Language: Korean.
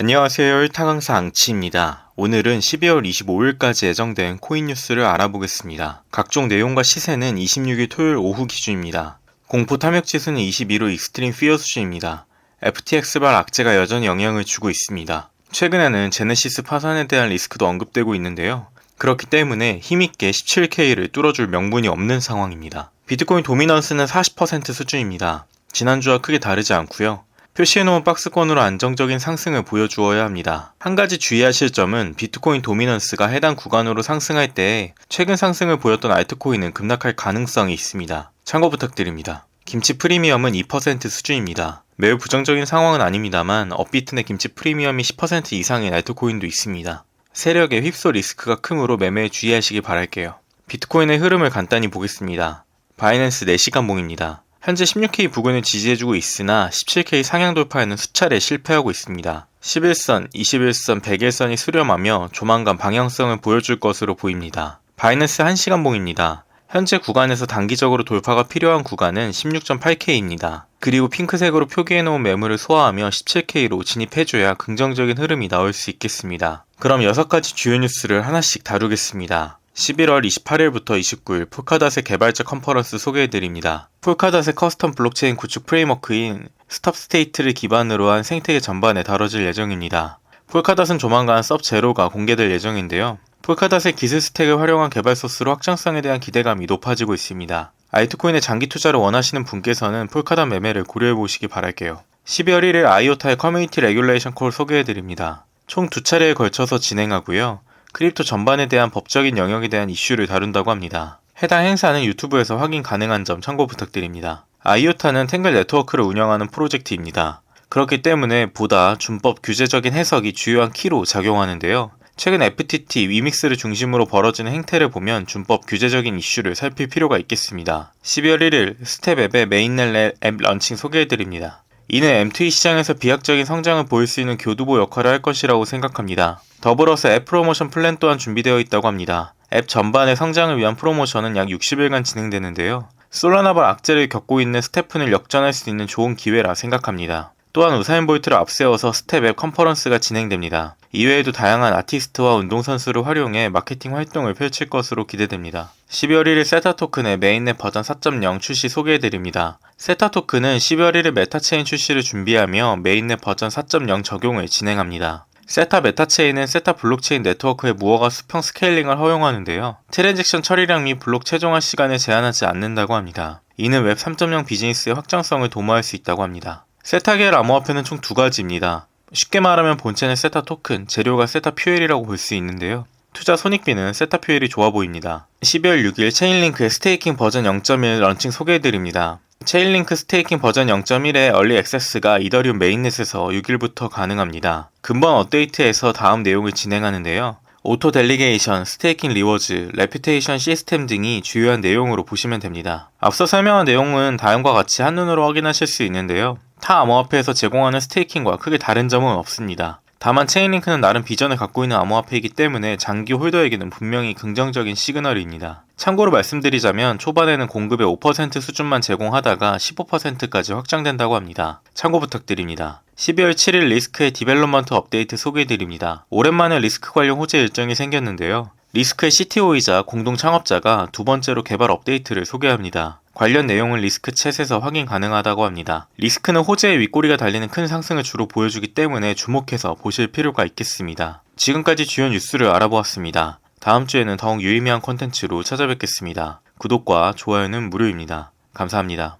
안녕하세요. 혈타강사 앙치입니다. 오늘은 12월 25일까지 예정된 코인 뉴스를 알아보겠습니다. 각종 내용과 시세는 26일 토요일 오후 기준입니다. 공포 탐욕 지수는 22로 익스트림 피어 수준입니다. FTX발 악재가 여전히 영향을 주고 있습니다. 최근에는 제네시스 파산에 대한 리스크도 언급되고 있는데요. 그렇기 때문에 힘있게 17K를 뚫어줄 명분이 없는 상황입니다. 비트코인 도미넌스는 40% 수준입니다. 지난주와 크게 다르지 않고요. 표시해놓은 박스권으로 안정적인 상승을 보여주어야 합니다. 한 가지 주의하실 점은 비트코인 도미넌스가 해당 구간으로 상승할 때 최근 상승을 보였던 알트코인은 급락할 가능성이 있습니다. 참고 부탁드립니다. 김치 프리미엄은 2% 수준입니다. 매우 부정적인 상황은 아닙니다만 업비트 내 김치 프리미엄이 10% 이상인 알트코인도 있습니다. 세력의 휩쓸 리스크가 크므로 매매에 주의하시기 바랄게요. 비트코인의 흐름을 간단히 보겠습니다. 바이낸스 4시간 봉입니다. 현재 16K 부근을 지지해주고 있으나 17K 상향 돌파에는 수차례 실패하고 있습니다. 11선, 21선, 100일선이 수렴하며 조만간 방향성을 보여줄 것으로 보입니다. 바이낸스 1시간 봉입니다. 현재 구간에서 단기적으로 돌파가 필요한 구간은 16.8K입니다. 그리고 핑크색으로 표기해놓은 매물을 소화하며 17K로 진입해줘야 긍정적인 흐름이 나올 수 있겠습니다. 그럼 6가지 주요 뉴스를 하나씩 다루겠습니다. 11월 28일부터 29일 폴카닷의 개발자 컨퍼런스 소개해드립니다. 폴카닷의 커스텀 블록체인 구축 프레임워크인 스톱스테이트를 기반으로 한 생태계 전반에 다뤄질 예정입니다. 폴카닷은 조만간 섭0가 공개될 예정인데요. 폴카닷의 기술 스택을 활용한 개발 소스로 확장성에 대한 기대감이 높아지고 있습니다. 알트코인의 장기 투자를 원하시는 분께서는 폴카닷 매매를 고려해 보시기 바랄게요. 12월 1일 아이오타의 커뮤니티 레귤레이션 콜 소개해드립니다. 총 두 차례에 걸쳐서 진행하고요. 크립토 전반에 대한 법적인 영역에 대한 이슈를 다룬다고 합니다. 해당 행사는 유튜브에서 확인 가능한 점 참고 부탁드립니다. 아이오타는 탱글 네트워크를 운영하는 프로젝트입니다. 그렇기 때문에 보다 준법 규제적인 해석이 주요한 키로 작용하는데요. 최근 FTT, 위믹스를 중심으로 벌어지는 행태를 보면 준법 규제적인 이슈를 살필 필요가 있겠습니다. 12월 1일 스텝 앱의 메인넬 앱 런칭 소개해드립니다. 이는 M2E 시장에서 비약적인 성장을 보일 수 있는 교두보 역할을 할 것이라고 생각합니다. 더불어서 앱 프로모션 플랜 또한 준비되어 있다고 합니다. 앱 전반의 성장을 위한 프로모션은 약 60일간 진행되는데요. 솔라나발 악재를 겪고 있는 스태프는 역전할 수 있는 좋은 기회라 생각합니다. 또한 우사인 볼트를 앞세워서 스텝 앱 컨퍼런스가 진행됩니다. 이외에도 다양한 아티스트와 운동선수를 활용해 마케팅 활동을 펼칠 것으로 기대됩니다. 12월 1일 세타 토큰의 메인넷 버전 4.0 출시 소개해드립니다. 세타 토큰은 12월 1일 메타체인 출시를 준비하며 메인넷 버전 4.0 적용을 진행합니다. 세타 메타체인은 세타 블록체인 네트워크의 무허가 수평 스케일링을 허용하는데요. 트랜잭션 처리량 및 블록 최종화 시간을 제한하지 않는다고 합니다. 이는 웹 3.0 비즈니스의 확장성을 도모할 수 있다고 합니다. 세타 계열 암호화폐는 총 두 가지입니다. 쉽게 말하면 본체는 세타 토큰, 재료가 세타 퓨엘이라고 볼 수 있는데요. 투자 손익비는 세타 퓨엘이 좋아 보입니다. 12월 6일 체인링크의 스테이킹 버전 0.1 런칭 소개해드립니다. 체인링크 스테이킹 버전 0.1의 얼리 액세스가 이더리움 메인넷에서 6일부터 가능합니다. 근본 업데이트에서 다음 내용을 진행하는데요. 오토 델리게이션, 스테이킹 리워즈, 레퓨테이션 시스템 등이 주요한 내용으로 보시면 됩니다. 앞서 설명한 내용은 다음과 같이 한눈으로 확인하실 수 있는데요. 타 암호화폐에서 제공하는 스테이킹과 크게 다른 점은 없습니다. 다만 체인링크는 나름 비전을 갖고 있는 암호화폐이기 때문에 장기 홀더에게는 분명히 긍정적인 시그널입니다. 참고로 말씀드리자면 초반에는 공급의 5% 수준만 제공하다가 15%까지 확장된다고 합니다. 참고 부탁드립니다. 12월 7일 리스크의 디벨롭먼트 업데이트 소개해드립니다. 오랜만에 리스크 관련 호재 일정이 생겼는데요. 리스크의 CTO이자 공동 창업자가 두 번째로 개발 업데이트를 소개합니다. 관련 내용은 리스크 챗에서 확인 가능하다고 합니다. 리스크는 호재의 윗꼬리가 달리는 큰 상승을 주로 보여주기 때문에 주목해서 보실 필요가 있겠습니다. 지금까지 주요 뉴스를 알아보았습니다. 다음 주에는 더욱 유의미한 콘텐츠로 찾아뵙겠습니다. 구독과 좋아요는 무료입니다. 감사합니다.